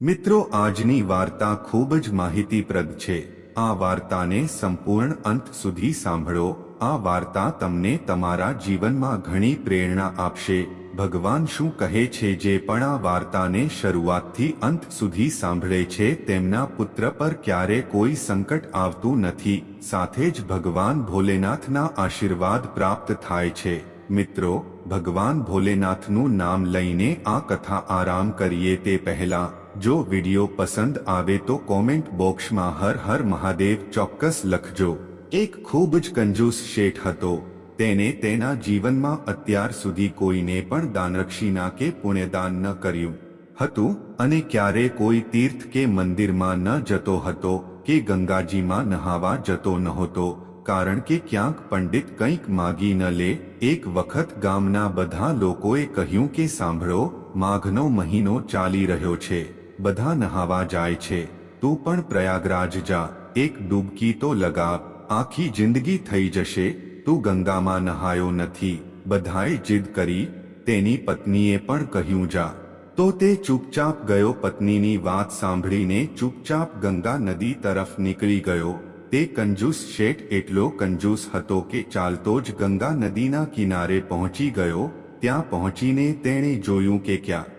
મિત્રો, આજની વાર્તા ખૂબ જ માહિતીપ્રદ છે. આ વાર્તાને સંપૂર્ણ અંત સુધી સાંભળો. આ વાર્તા તમને તમારા જીવનમાં ઘણી પ્રેરણા આપશે. ભગવાન શું કહે છે, જે પણ આ વાર્તાને શરૂઆતથી અંત સુધી સાંભળે છે, તેમના પુત્ર પર ક્યારે કોઈ સંકટ આવતું નથી. સાથે જ ભગવાન ભોલેનાથના આશીર્વાદ પ્રાપ્ત થાય છે. મિત્રો, ભગવાન ભોલેનાથનું નામ લઈને આ કથા આરામ કરીએ તે પહેલા જો વિડિયો પસંદ આવે તો કોમેન્ટ બોક્સમાં હર હર મહાદેવ ચોક્કસ લખજો. એક ખૂબ જ કંજૂસ શેઠ હતો. તેને તેના જીવનમાં અત્યાર સુધી કોઈને પણ દાનરક્ષીના કે પુણ્યદાન ન કર્યું. હતું અને ક્યારે કોઈ તીર્થ કે મંદિરમાં ન જતો હતો કે ગંગાજીમાં નહાવા જતો નહોતો. કારણ કે ક્યાંક પંડિત કંઈક માગી ન લે. એક વખત ગામના બધા લોકોએ કહ્યું કે સાંભળો, માઘનો મહિનો ચાલી રહ્યો છે. બધા નહાવા જાય છે, તું પણ પ્રયાગરાજ જા, એક ડૂબકી તો લગાવ આખી જિંદગી થઈ જશે, તું ગંગામાં નહાયો નથી, બધાએ જીદ કરી, તેની પત્નીએ પણ કહ્યું જા. તો તે ચૂપચાપ ગયો પત્નીની વાત સાંભળીને ચૂપચાપ ગંગા નદી તરફ નીકળી ગયો. તે કંજૂસ શેઠ એટલો કંજૂસ હતો કે ચાલતો જ ગંગા નદીના કિનારે પહોંચી ગયો, ત્યાં પહોંચીને તેણે જોયું કે ક્યાં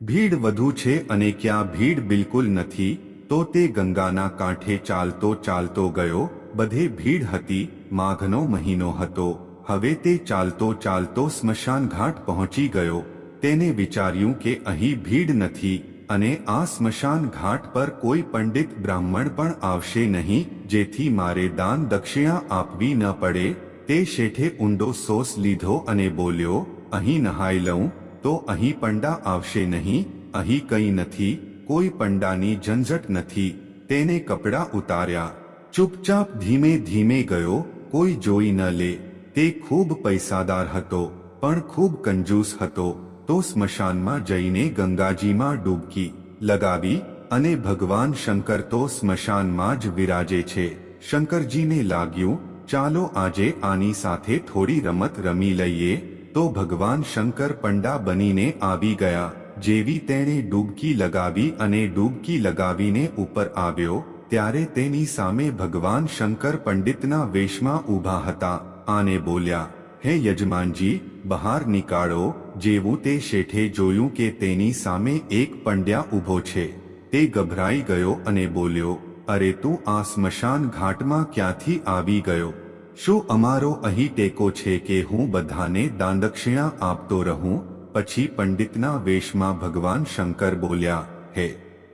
ભીડ વધુ છે અને ક્યાં ભીડ બિલકુલ નથી, તો તે ગંગાના કાંઠે ચાલતો ચાલતો ગયો, બધે ભીડ હતી, માઘનો મહિનો હતો, હવે તે ચાલતો ચાલતો સ્મશાન ઘાટ પહોંચી ગયો, તેને વિચાર્યું કે અહીં ભીડ નથી, અને આ સ્મશાન ઘાટ પર કોઈ પંડિત બ્રાહ્મણ પણ આવશે નહીં, જેથી મારે દાન દક્ષિણા આપવી ન પડે, તે શેઠે ઊંડો સોસ લીધો અને બોલ્યો, અહીં નહાઈ લઉં તો અહીં પંડા આવશે નહીં, અહીં કંઈ નથી, કોઈ પંડાની ઝંઝટ નથી, તેને કપડાં ઉતાર્યા. ચૂપચાપ ધીમે ધીમે ગયો, કોઈ જોઈ ન લે. તે ખૂબ પૈસાદાર હતો, પણ ખૂબ કંજૂસ હતો. તો સ્મશાનમાં જઈને ગંગાજીમાં ડૂબકી લગાવી અને ભગવાન શંકર તો સ્મશાનમાં જ વિરાજે છે. શંકરજીને લાગ્યું, ચાલો આજે આની સાથે થોડી રમત રમી લઈએ. તો ભગવાન શંકર પંડા બનીને આવી ગયા. જેવી તેણે ડૂબકી લગાવી અને ડૂબકી લગાવીને ઉપર આવ્યો, ત્યારે તેની સામે ભગવાન શંકર પંડિતના વેશમાં ઊભા હતા. આને બોલ્યા, હે યજમાનજી, બહાર નીકાળો. જેવું તે શેઠે જોયું કે તેની સામે એક પંડ્યા ઊભો છે. તે ગભરાઈ ગયો અને બોલ્યો, અરે તું આ સ્મશાન ઘાટમાં ક્યાંથી આવી ગયો? શું અમારો અહીં ટેકો છે કે હું બધાને દાનદક્ષિણા આપતો રહું? પછી પંડિતના વેશમાં ભગવાન શંકર બોલ્યા, હે,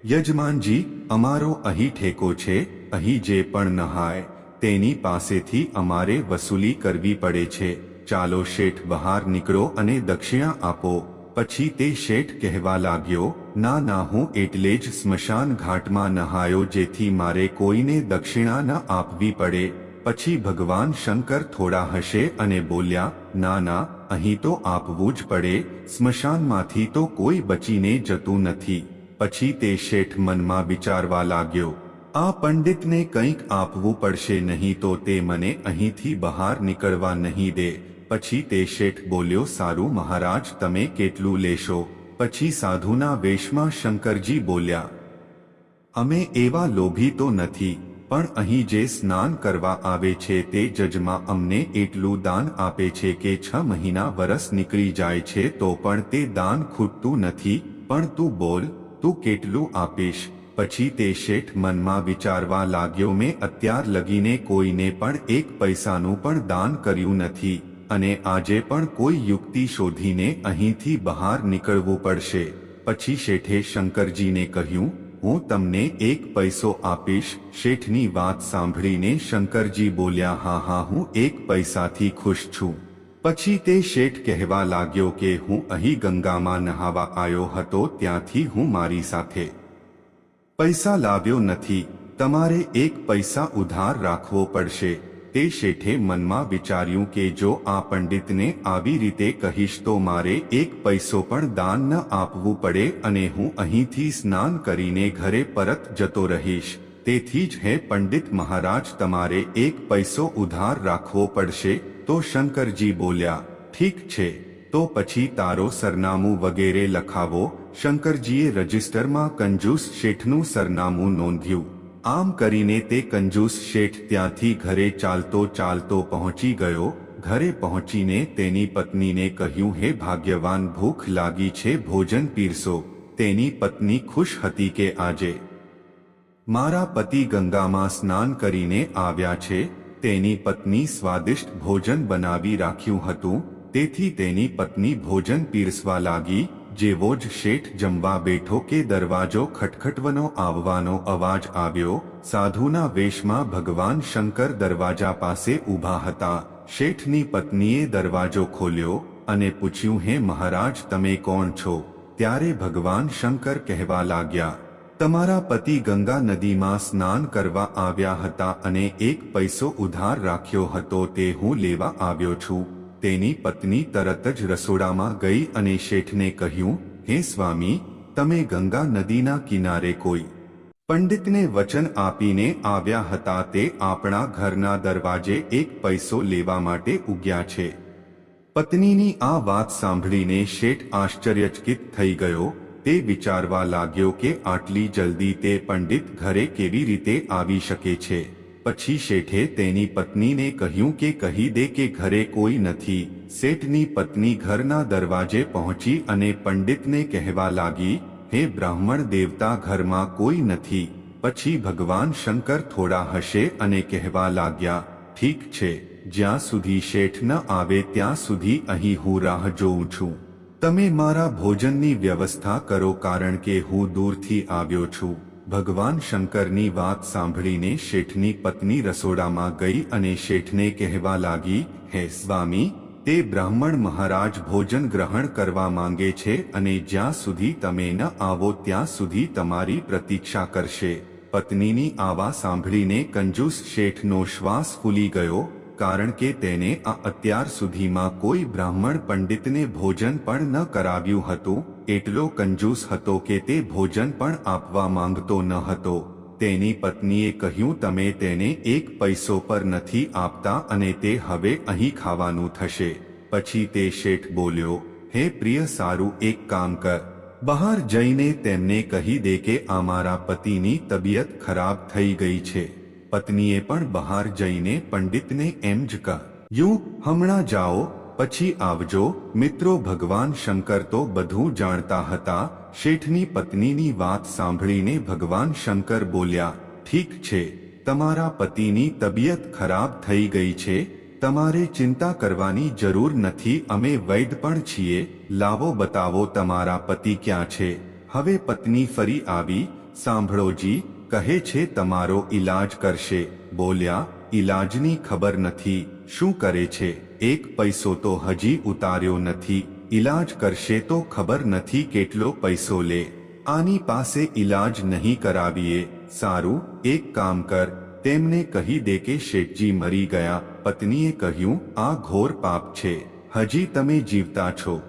યજમાનજી, અમારો અહીં ઠેકો છે, અહીં જે પણ નહાય, તેની પાસેથી અમારે વસૂલી કરવી પડે છે. ચાલો શેઠ બહાર નીકળો અને દક્ષિણા આપો. પછી તે શેઠ કહેવા લાગ્યો, ના ના, હું એટલે જ સ્મશાન ઘાટમાં નહાયો જેથી મારે કોઈને દક્ષિણા ન આપવી પડે. પછી ભગવાન શંકર થોડા હશે અને બોલ્યા, ના ના, અહીં તો આપવું જ પડે, સ્મશાનમાંથી તો કોઈ બચીને જતું નથી. પછી તે શેઠ મનમાં વિચારવા લાગ્યો, આ પંડિતને કંઈક આપવું પડશે નહીં તો તે મને અહીંથી બહાર નીકળવા નહીં દે. પછી તે શેઠ બોલ્યો, સારું મહારાજ, તમે કેટલું લેશો? પછી સાધુના વેશમાં શંકરજી બોલ્યા, અમે એવા લોભી તો નથી પણ અહીં જે સ્નાન કરવા આવે છે તે જજમાં અમને એટલું દાન આપે છે કે છ મહિના વરસ નીકળી જાય છે તો પણ તે દાન ખૂટતું નથી, પણ તું બોલ, તું કેટલું આપીશ? પછી તે શેઠ મનમાં વિચારવા લાગ્યો, મેં અત્યાર લગીને કોઈને પણ એક પૈસાનું પણ દાન કર્યું નથી અને આજે પણ કોઈ યુક્તિ શોધીને અહીંથી બહાર નીકળવું પડશે. પછી શેઠે શંકરજીને કહ્યું હું તમને એક પૈસો આપીશ, શેઠની વાત સાંભળીને શંકરજી બોલ્યા, હા હા, હું એક પૈસાથી ખુશ છું. પછી તે શેઠ કહેવા લાગ્યો કે હું અહીં ગંગામાં નહાવા આવ્યો હતો, ત્યાંથી હું મારી સાથે. પૈસા લાવ્યો નથી. તમારે એક પૈસા ઉધાર રાખવો પડશે. તે શેઠે મનમાં વિચાર્યું કે જો આ પંડિતને આવી રીતે કહીશ તો મારે એક પૈસો પણ દાન ન આપવું પડે અને હું અહીંથી સ્નાન કરીને ઘરે પરત જતો રહીશ. તેથી જ હે પંડિત મહારાજ, તમારે એક પૈસો ઉધાર રાખવો પડશે. તો શંકરજી બોલ્યા, ઠીક છે. તો પછી તારો સરનામું વગેરે લખાવો. શંકરજીએ રજિસ્ટરમાં કંજૂસ શેઠનું સરનામું નોંધ્યું. આમ કરીને તે કંજૂસ શેઠ ત્યાંથી ઘરે ચાલતો ચાલતો પહોંચી ગયો. ઘરે પહોંચીને તેની પત્નીને કહ્યું, હે ભાગ્યવાન, ભૂખ લાગી છે, ભોજન પીરસો. તેની પત્ની ખુશ હતી કે આજે મારા પતિ ગંગામાં સ્નાન કરીને આવ્યા છે. તેની પત્ની સ્વાદિષ્ટ ભોજન બનાવી રાખ્યું હતું. તેથી તેની પત્ની ભોજન પીરસવા લાગી. જેવો જ શેઠ જમવા બેઠો કે દરવાજો ખટખટવનો આવવાનો અવાજ આવ્યો, સાધુના વેશમાં ભગવાન શંકર દરવાજા પાસે ઊભા હતા. શેઠની પત્નીએ દરવાજો ખોલ્યો અને પૂછ્યું, હે મહારાજ, તમે કોણ છો? ત્યારે ભગવાન શંકર કહેવા લાગ્યા, તમારા પતિ ગંગા નદીમાં સ્નાન કરવા આવ્યા હતા અને એક પૈસો ઉધાર રાખ્યો હતો, તે હું લેવા આવ્યો છું. તેની પત્ની તરત જ રસોડામાં ગઈ અને શેઠને કહ્યું, હે સ્વામી, તમે ગંગા નદીના કિનારે કોઈ પંડિતને વચન આપીને આવ્યા હતા તે આપણા ઘરના દરવાજે એક પૈસો લેવા માટે ઉગ્યા છે. પત્નીની આ વાત સાંભળીને શેઠ આશ્ચર્યચકિત થઈ ગયો, તે વિચારવા લાગ્યો કે આટલી જલ્દી તે પંડિત ઘરે કેવી રીતે આવી શકે છે. પછી શેઠે તેની પત્નીને કહ્યું કે કહી દે કે ઘરે કોઈ નથી. શેઠની પત્ની ઘરના દરવાજે પહોંચી અને પંડિતને કહેવા લાગી, હે બ્રાહ્મણ દેવતા ઘરમાં કોઈ નથી. પછી ભગવાન શંકર થોડા હશે અને કહેવા લાગ્યા, ઠીક છે, જ્યાં સુધી શેઠ ન આવે ત્યાં સુધી અહીં હું રાહ જોઉં છું. તમે મારા ભોજનની વ્યવસ્થા કરો કારણ કે હું દૂરથી આવ્યો છું. ભગવાન શંકરની વાત સાંભળીને શેઠની પત્ની રસોડામાં ગઈ અને શેઠને કહેવા લાગી, હે સ્વામી, તે બ્રાહ્મણ મહારાજ ભોજન ગ્રહણ કરવા માંગે છે અને જ્યાં સુધી તમે ન આવો ત્યાં સુધી તમારી પ્રતીક્ષા કરશે. પત્નીની આવા સાંભળીને કંજૂસ શેઠનો શ્વાસ ફૂલી ગયો કારણ કે તેને આ અત્યાર સુધીમાં કોઈ બ્રાહ્મણ પંડિતને ભોજન પણ ન કરાવ્યું હતું, એટલો કંજૂસ હતો કે તે ભોજન પણ આપવા માંગતો ન હતો. તેની પત્નીએ કહ્યું, તમે તેને એક પૈસો પર નથી આપતા અને તે હવે અહીં ખાવાનું થશે. પછી તે શેઠ બોલ્યો, હે પ્રિય સારું, એક કામ કર. બહાર જઈને તેમને કહી દે કે અમારા પતિની તબિયત ખરાબ થઈ ગઈ છે. પત્નીએ પણ બહાર જઈને પંડિતને એમ જ કહ્યું હમણાં જાઓ, પછી આવજો. મિત્રો, ભગવાન શંકર તો બધું જાણતા હતા. શેઠની પત્નીની વાત સાંભળીને ભગવાન શંકર બોલ્યા, ઠીક છે. તમારા પતિની તબિયત ખરાબ થઈ ગઈ છે. તમારે ચિંતા કરવાની જરૂર નથી. અમે વૈદ પણ છીએ. લાવો, બતાવો તમારા પતિ ક્યાં છે. હવે પત્ની ફરી આવી સાંભળોજી કહે છે, તમારો ઈલાજ કરશે. બોલ્યા, ઈલાજની ખબર નથી. શું કરે છે? એક પૈસો તો હજી ઉતાર્યો નથી. ઈલાજ કરશે તો ખબર નથી કેટલો પૈસો લે. આની પાસે ઈલાજ નહીં કરાવીએ. સારું, એક કામ કર. તેમને કહી દે કે શેઠજી મરી ગયા. પત્નીએ કહ્યું, આ ઘોર પાપ છે. હજી તમે જીવતા છો.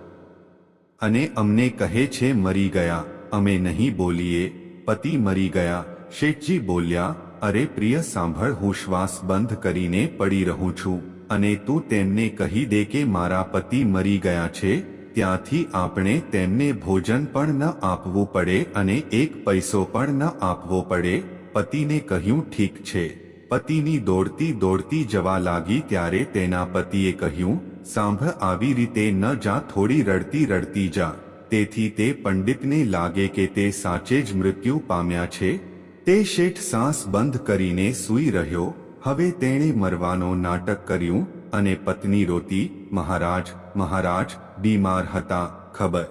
અને અમને કહે છે, મરી ગયા. અમે નહીં બોલીએ. પતિ મરી ગયા. શેઠજી બોલ્યા, અરે પ્રિય, સાંભળ, હું શ્વાસ બંધ કરીને પડી રહું છું, અને તું તેમને કહી દે કે મારા પતિ મરી ગયા છે, ત્યાંથી આપણે તેમને ભોજન પણ ન આપવું પડે અને એક પૈસો પણ ન આપવો પડે. પતિને કહ્યું, ઠીક છે. પતિની દોડતી દોડતી જવા લાગી ત્યારે તેના પતિએ કહ્યું, સાંભળ, આવી રીતે ન જા, થોડી રડતી રડતી જા. તેથી તે પંડિતને લાગે કે તે સાચે જ મૃત્યુ પામ્યા છે તે શેઠ સાંસ બંધ કરીને સૂઈ રહ્યો, હવે તેણે મરવાનો નાટક કર્યું અને પત્ની રોતી, મહારાજ મહારાજ, બીમાર હતા, ખબર.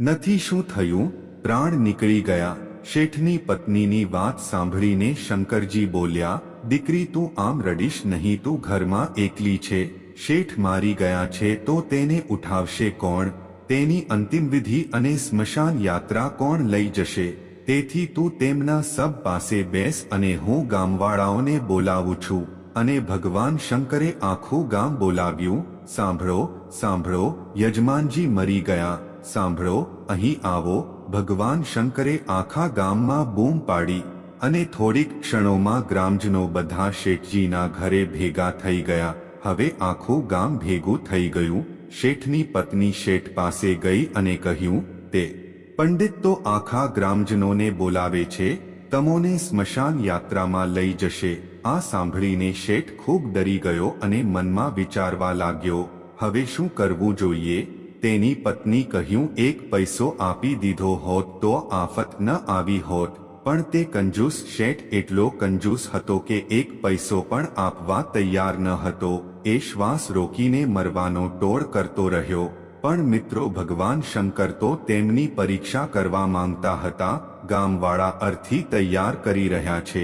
નથી શું થયું? પ્રાણ નીકળી ગયા. શેઠની પત્નીની વાત સાંભળીને શંકરજી બોલ્યા, દીકરી, તું આમ રડીશ નહીં, તું ઘરમાં એકલી છે. શેઠ મારી ગયા છે તો તેને ઉઠાવશે કોણ? તેની અંતિમ વિધિ અને સ્મશાન યાત્રા કોણ લઈ જશે? તેથી તું તેમના સબ પાસે બેસ અને હું ગામવાળાઓને બોલાવું છું. અને ભગવાન શંકરે આખું ગામ બોલાવ્યું. સાંભળો સાંભળો, યજમાનજી મરી ગયા. સાંભળો, અહીં આવો. ભગવાન શંકરે આખા ગામમાં બૂમ પાડી અને થોડીક ક્ષણોમાં ગ્રામજનો બધા શેઠજીના ઘરે ભેગા થઈ ગયા. હવે આખું ગામ ભેગું થઈ ગયું. શેઠની પત્ની શેઠ પાસે ગઈ અને કહ્યું, તે પંડિત તો આખા ગ્રામજનોને બોલાવે છે, તમોને સ્મશાન યાત્રામાં લઈ જશે. આ સાંભળીને શેઠ ખૂબ ડરી ગયો અને મનમાં વિચારવા લાગ્યો, હવે શું કરવું જોઈએ? તેની પત્ની કહ્યું, એક પૈસો આપી દીધો હોત તો આફત ન આવી હોત. પણ તે કંજૂસ શેઠ એટલો કંજૂસ હતો કે એક પૈસો પણ આપવા તૈયાર ન હતો. એ શ્વાસ રોકીને મરવાનો ટોળ કરતો રહ્યો. પણ મિત્રો ભગવાન શંકર તો તેમની પરીક્ષા કરવા માંગતા હતા, ગામવાળા અર્થી તૈયાર કરી રહ્યા છે,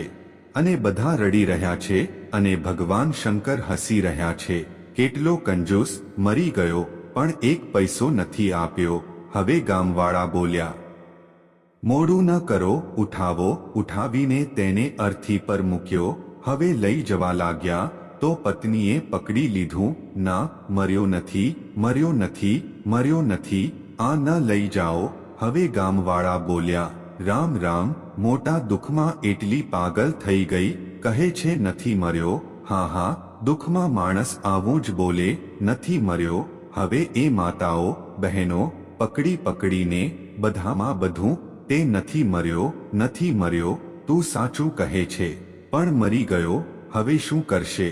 અને બધા રડી રહ્યા છે, અને ભગવાન શંકર હસી રહ્યા છે. કેટલો કંજૂસ, મરી ગયો, પણ એક પૈસો નથી આપ્યો. હવે ગામવાળા બોલ્યા, મોડું ન કરો, ઉઠાવો. ઉઠાવીને તેને અર્થી પર મૂક્યો. હવે લઈ જવા લાગ્યા, તો પત્નીએ પકડી લીધું, ના, મર્યો નથી મર્યો નથી. મર્યો નથી, આ ન લઈ જાઓ. હવે ગામવાળા બોલ્યા, રામ રામ, મોટા દુઃખમાં એટલી પાગલ થઈ ગઈ, કહે છે નથી મર્યો. હા હા, દુઃખમાં માણસ આવું જ બોલે, નથી મર્યો. હવે એ માતાઓ, બહેનો, પકડી પકડીને બધામાં બધું, તે નથી મર્યો નથી મર્યો, તું સાચું કહે છે. પણ મરી ગયો, હવે શું કરશે?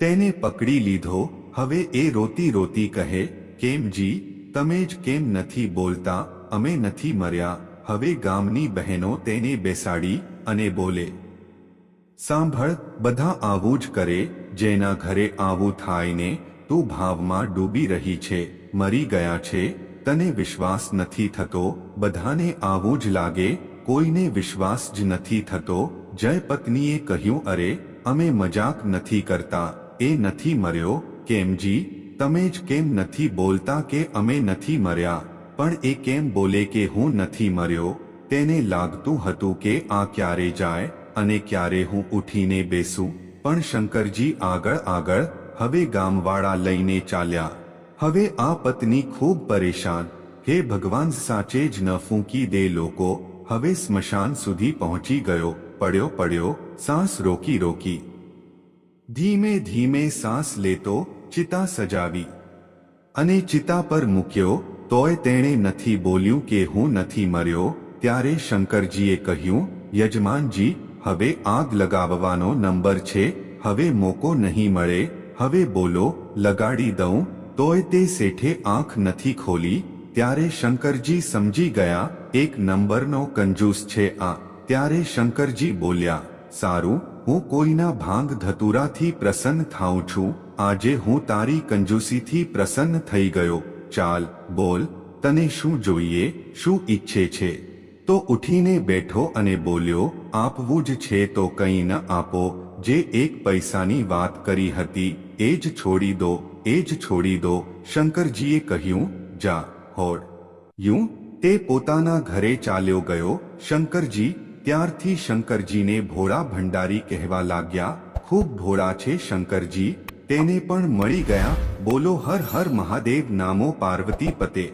તેને પકડી લીધો, હવે એ રોતી રોતી કહે, કેમ જી તમે જ કેમ નથી બોલતા? અમે નથી મર્યા. હવે ગામની બહેનો તેને બેસાડી અને બોલે, સાંભળ, બધા આવું જ કરે, જેના ઘરે આવું થાય ને, તું ભાવમાં ડૂબી રહી છે, મરી ગયા છે. તને વિશ્વાસ નથી થતો? બધાને આવું જ લાગે. કોઈને વિશ્વાસ જ નથી થતો. જય પત્નીએ કહ્યું, અરે, અમે મજાક નથી કરતા. એ નથી મર્યો. કેમજી તમે જ કેમ નથી બોલતા કે અમે નથી મર્યા? પણ એ કેમ બોલે કે હું નથી મર્યો? તેને લાગતું હતું કે આ ક્યારે જાય અને ક્યારે હું ઉઠીને બેસું. પણ શંકરજી આગળ આગળ હવે ગામવાળા લઈને ચાલ્યા. હવે આ પત્ની ખૂબ પરેશાન. હે ભગવાન, સાચે જ ન ફૂંકી દે લોકો. હવે સ્મશાન સુધી પહોંચી ગયો. પડ્યો પડ્યો, સાસ રોકી રોકી. ધીમે ધીમે સાસ લેતો ચિતા સજાવી. અને ચિતા પર મૂક્યો, તોય તેણે નથી બોલ્યું કે હું નથી મર્યો, ત્યારે શંકરજીએ કહ્યું, યજમાનજી, હવે આગ લગાવવાનો નંબર છે, હવે મોકો નહીં મળે, હવે બોલો, લગાડી દઉં. તોય તે શેઠે આંખ નથી ખોલી, ત્યારે શંકરજી સમજી ગયા, એક નંબરનો કંજૂસ છે આ. ત્યારે શંકરજી બોલ્યા, સારું, હું કોઈના ભાંગ ધતુરાથી પ્રસન્ન થાઉં છું આજે હું તારી કંજૂસીથી પ્રસન્ન થઈ ગયો. ચાલ, બોલ, તને શું જોઈએ, શું ઈચ્છે છે? તો ઉઠીને બેઠો અને બોલ્યો, આપવું જ છે તો કંઈ ન આપો. જે એક પૈસાની વાત કરી હતી, એ જ છોડી દો, એ જ છોડી દો. શંકરજીએ કહ્યું, જા, હોડ. યું, તે પોતાના ઘરે ચાલ્યો ગયો. શંકરજી, ત્યારથી શંકરજીને ભોળા ભંડારી કહેવા લાગ્યા. ખૂબ ભોળા છે શંકરજી. તેને પણ મળી ગયા બોલો હર હર મહાદેવ નામો પાર્વતી પતે.